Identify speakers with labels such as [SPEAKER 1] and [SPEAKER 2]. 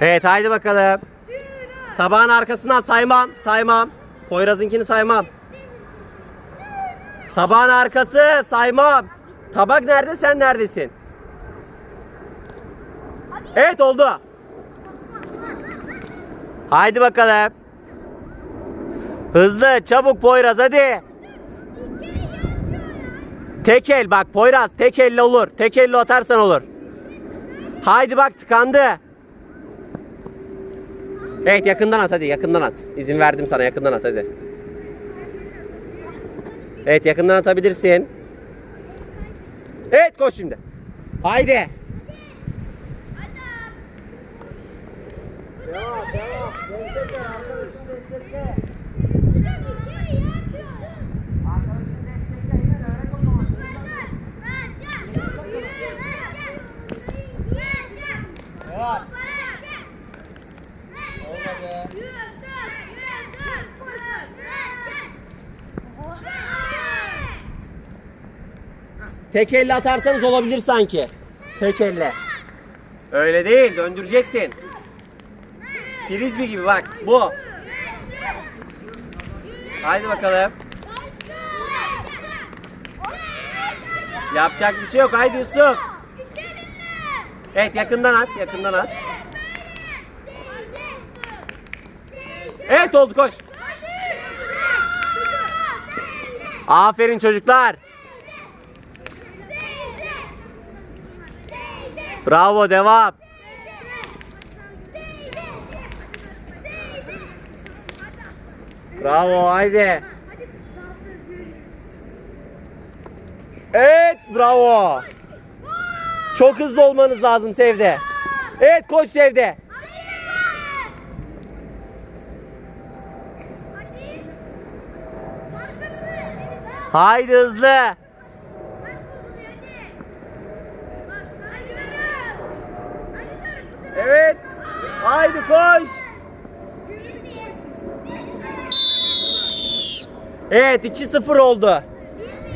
[SPEAKER 1] Evet haydi bakalım. Tabağın arkasından saymam. Saymam. Poyraz'ınkini saymam. Tabağın arkası saymam. Tabak nerede sen neredesin? Evet oldu. Haydi bakalım. Hızlı çabuk Poyraz hadi. Tek el bak Poyraz tek elle olur. Tek elle atarsan olur. Haydi bak tıkandı. Evet yakından at hadi yakından at. İzin verdim sana yakından at hadi. Evet yakından atabilirsin. Evet koş şimdi. Haydi. Devam devam. Destekle arkadaşını destekle. Arkadaşını destekle hemen öğret o zaman. Devam. Olmadı. Tek elle atarsanız olabilir sanki. Tek elle. Öyle değil, döndüreceksin. Frisbee gibi bak, bu. Haydi bakalım. Yapacak bir şey yok, haydi Yusuf. Evet, yakından at, yakından at. Evet oldu, koş. Aferin çocuklar. Bravo, devam. Bravo, haydi. Evet, bravo. Çok hızlı olmanız lazım Sevde. Evet, koş Sevde. Haydi hızlı. Evet. Haydi koş. Evet 2-0 oldu.